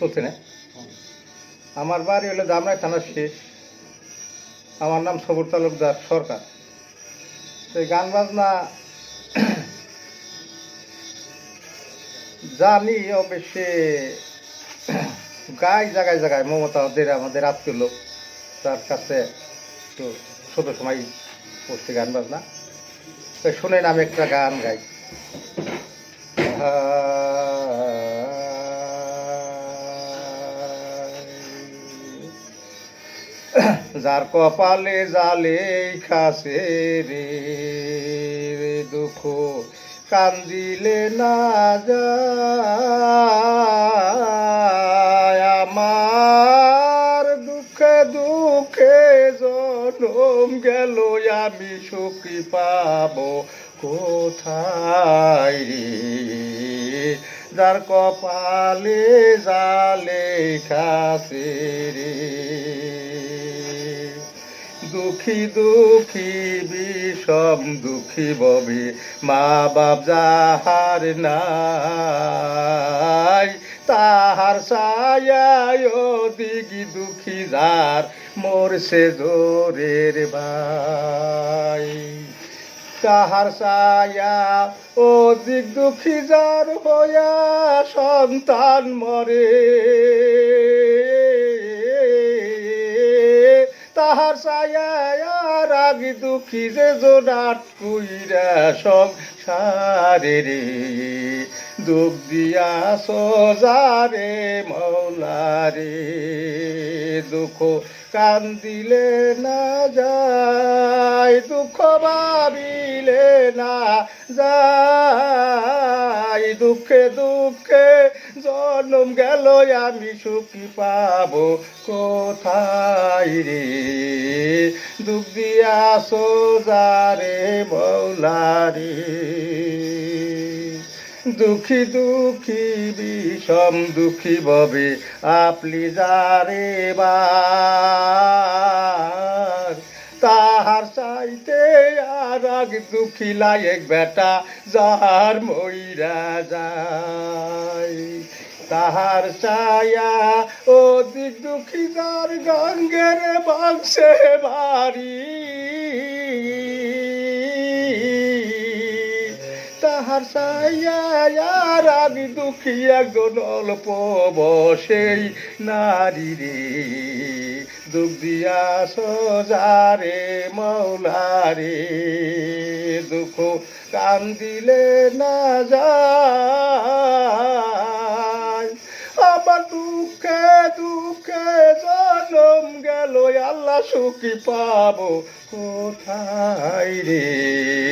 চলছে না। আমার বাড়ি হলো জামরাই থানার শেষ। আমার নাম সবর তালুকদার সরকার। তো গান বাজনা জানি অবশ্যই গাই জায়গায় জায়গায় মমতা ওদের আমাদের আত্মীয় লোক, তার কাছে তো ছোট সময় করছি গান বাজনা। তো শুনেন আমি একটা গান গাই। যার কপালে জালে খাসে রে দুঃখ কান্দিলে না যায়। আমার দুঃখে দুঃখে জনম গেল, আমি সুখী পাব কোথায় রে? যার কপালে জালে খাসে রে। দুঃখী দুঃখী বিষম, দুঃখী ববে মা বাপ যাহার নাই, তাহার ছায়ায় দিগি দুঃখী যার। মোরছে জোরের ভাই তাহার ছায়া ও দিক দুঃখী যার হইয়া সন্তান মরে। তাহার ছায়া রাগি দুঃখী যে জোনাট কুইরা সংসারে রে দুঃখ দিয়া সোজারে মৌলারে দুঃখ কান্দিলে না যায়, দুঃখ ভাবিলে না যায়। দুঃখে দুঃখে জন্ম গেল, আমি সুখী পাব কোথায় রে? দুঃখ দিয়া সোজারে মৌলারে দুঃখী দুঃখী বিষম দুঃখী ববে আপলি যারে বার। তাহার চাইতে আর আগ দুঃখী লায়ক বেটা, যাহার মইরা যায়। তাহার ছায়া ও দিক দুঃখী, যার গঙ্গের বাংশে বাড়ি। তাহার সায়ার আমি দুঃখী একজন অল্প বসেই নারী রে। দুঃখ দিয়া সোজারে মৌলারে দুঃখ কান্দিলে না যায়। আমার দুঃখে দুঃখে জনম গেল, আল্লাহ সুখী পাবো কোথায় রে?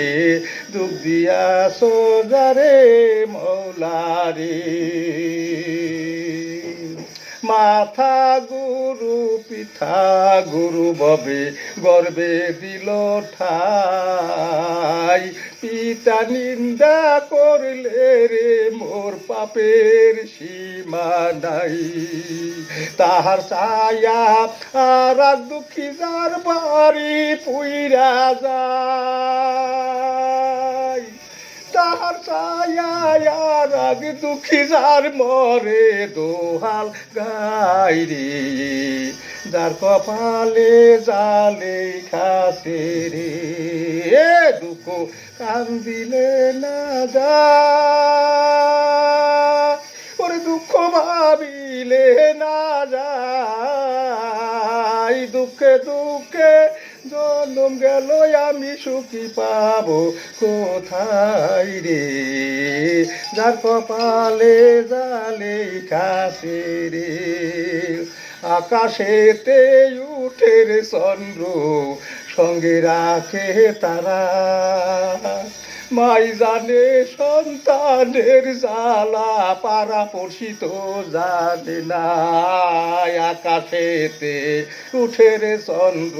দুঃখ দিয়া সোজারে মৌলারে। মাথা গুরু, পিঠা গুরু ববে, গর্বে দিল ঠাই। পিতা নিন্দা করলে রে মোর পাপের সীমা নাই। তাহার ছায়া আর দুঃখী যার বাড়ি পুইরা যায়। তাহার ছায়ার দুঃখী যার মরে দোহাল গাই রে যার কপালে জালে খাসে রে দুঃখ কান্দিলে না যায় ওরে দুঃখ ভাবিলে না যায় দুঃখে দুঃখে জন্ম গেল আমি সুখী পাবো। কোথায় রে? যার কপালে জালে কাছে রে। আকাশেতে উঠে রে চন্দ্র সঙ্গে রাখে তারা। মাই জানে, সন্তানের জ্বালা পাড়া পোষিত জানে না। আকাশেতে উঠে রে চন্দ্র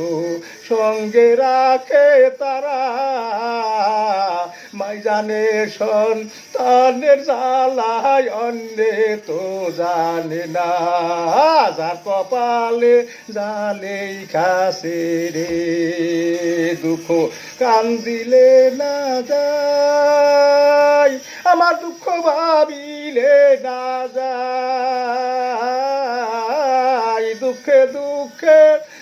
সঙ্গে রাখে তারা। মাই জানে সন্তানের জ্বালায় অন্যে তো জানে না। যার কপালে জালেই খাসে রে, দুঃখ কান্দিলে না যায়, আমার দুঃখ ভাবিলে না যায়। দুঃখে দুঃখে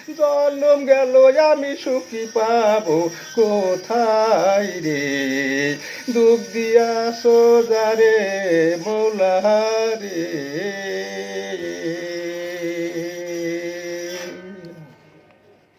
জন্ম গেল আমি সুখী পাবো। কোথায় রে? দুঃখ দিয়া সোজারে মোলা রে।